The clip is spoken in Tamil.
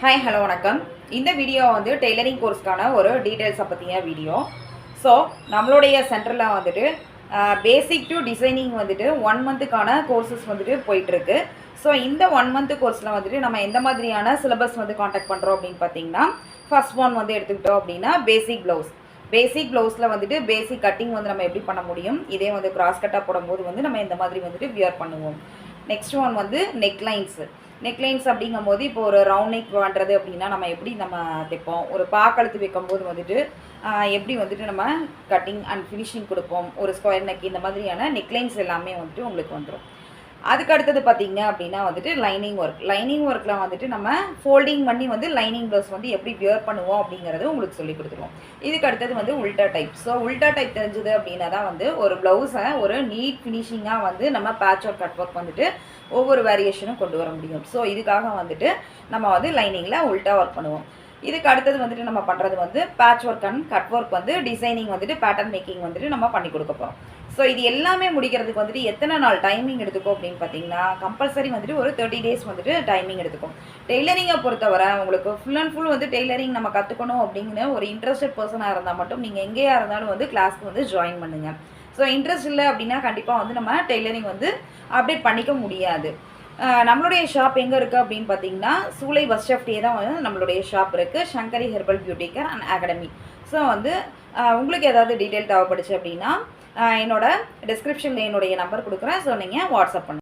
ஹாய் ஹலோ வணக்கம். இந்த வீடியோ வந்து டெய்லரிங் கோர்ஸ்க்கான ஒரு டீட்டெயில்ஸை பற்றிய வீடியோ ஸோ நம்மளுடைய சென்டரில் வந்துட்டு பேசிக் டு டிசைனிங் வந்துட்டு ஒன் மந்த்துக்கான கோர்சஸ் வந்துட்டு போயிட்டுருக்கு. ஸோ இந்த ஒன் மந்த்து கோர்ஸில் வந்துட்டு நம்ம எந்த மாதிரியான சிலபஸ் வந்து காண்டாக்ட் பண்ணுறோம் அப்படின்னு பார்த்தீங்கன்னா ஃபர்ஸ்ட் ஒன் வந்து எடுத்துக்கிட்டோம் அப்படின்னா பேசிக் ப்ளவுஸ் பேசிக் ப்ளவுஸில் வந்துட்டு பேசிக் கட்டிங் வந்து நம்ம எப்படி பண்ண முடியும்? இதே வந்து கிராஸ் கட்டாக போடும்போது வந்து நம்ம இந்த மாதிரி வந்துட்டு வியர் பண்ணுவோம்? நெக்ஸ்ட் ஒன் வந்து நெக்லைன்ஸு நெக்லைன்ஸ் அப்படிங்கும்போது இப்போ ஒரு ரவுண்ட் நெக் பண்ணுறது அப்படின்னா நம்ம எப்படி நம்ம தைப்போம்? ஒரு பாக்கழுத்து வைக்கும்போது வந்துட்டு எப்படி வந்துட்டு நம்ம கட்டிங் அண்ட் ஃபினிஷிங் கொடுப்போம்? ஒரு ஸ்கொயர் நெக் இந்த மாதிரியான நெக்லைன்ஸ் எல்லாமே வந்துட்டு உங்களுக்கு வந்துடும் அதுக்கு அடுத்தது பார்த்தீங்க அப்படின்னா வந்துட்டு லைனிங் ஒர்க் லைனிங் ஒர்க்கில் வந்துட்டு நம்ம ஃபோல்டிங் பண்ணி வந்து லைனிங் ப்ளவுஸ் வந்து எப்படி வியர் பண்ணுவோம் அப்படிங்கிறது உங்களுக்கு சொல்லி கொடுத்துருவோம். இதுக்கு அடுத்தது வந்து உல்டா டைப் ஸோ உல்டா டைப் தெரிஞ்சது அப்படின்னா தான் வந்து ஒரு ப்ளவுஸை ஒரு நீட் ஃபினிஷிங்காக வந்து நம்ம பேட்ச் ஒர்க் கட் ஒர்க் வந்துட்டு ஒவ்வொரு வேரியேஷனும் கொண்டு வர முடியும். ஸோ இதுக்காக வந்துட்டு நம்ம வந்து லைனிங்கில் உல்டா ஒர்க் பண்ணுவோம். இதுக்கு அடுத்தது வந்துட்டு நம்ம பண்ணுறது வந்து patch work and cut work வந்து டிசைனிங் வந்துட்டு பேட்டர்ன் மேக்கிங் வந்துட்டு நம்ம பண்ணி கொடுக்க போகிறோம் ஸோ இது எல்லாமே முடிக்கிறதுக்கு வந்துட்டு எத்தனை நாள் டைமிங் எடுத்துக்கும் அப்படின்னு பார்த்தீங்கன்னா கம்பல்சரி வந்துட்டு ஒரு தேர்ட்டி டேஸ் வந்துட்டு டைமிங் எடுத்துக்கும். டெய்லரிங்கை பொறுத்தவரை உங்களுக்கு ஃபுல் அண்ட் ஃபுல் வந்து டெய்லரிங் நம்ம கற்றுக்கணும் அப்படிங்கிற ஒரு இன்ட்ரெஸ்டட் பர்சனாக இருந்தால் மட்டும் நீங்கள் எங்கேயா இருந்தாலும் வந்து கிளாஸ்க்கு வந்து ஜாயின் பண்ணுங்கள் ஸோ இன்ட்ரெஸ்ட் இல்லை அப்படின்னா கண்டிப்பாக வந்து நம்ம டெய்லரிங் வந்து அப்டேட் பண்ணிக்க முடியாது. நம்மளுடைய ஷாப் எங்கே இருக்குது அப்படின்னு பார்த்தீங்கன்னா சூளை பஸ் ஸ்டாப்டே தான் வந்து நம்மளுடைய ஷாப் இருக்குது Sankari herbal beauty care and academy so வந்து உங்களுக்கு ஏதாவது டீட்டெயில் தேவைப்படுச்சு அப்படின்னா என்னோட டிஸ்கிரிப்ஷனில் என்னுடைய நம்பர் கொடுக்குறேன். ஸோ நீங்கள் வாட்ஸ்அப் பண்ணுங்கள்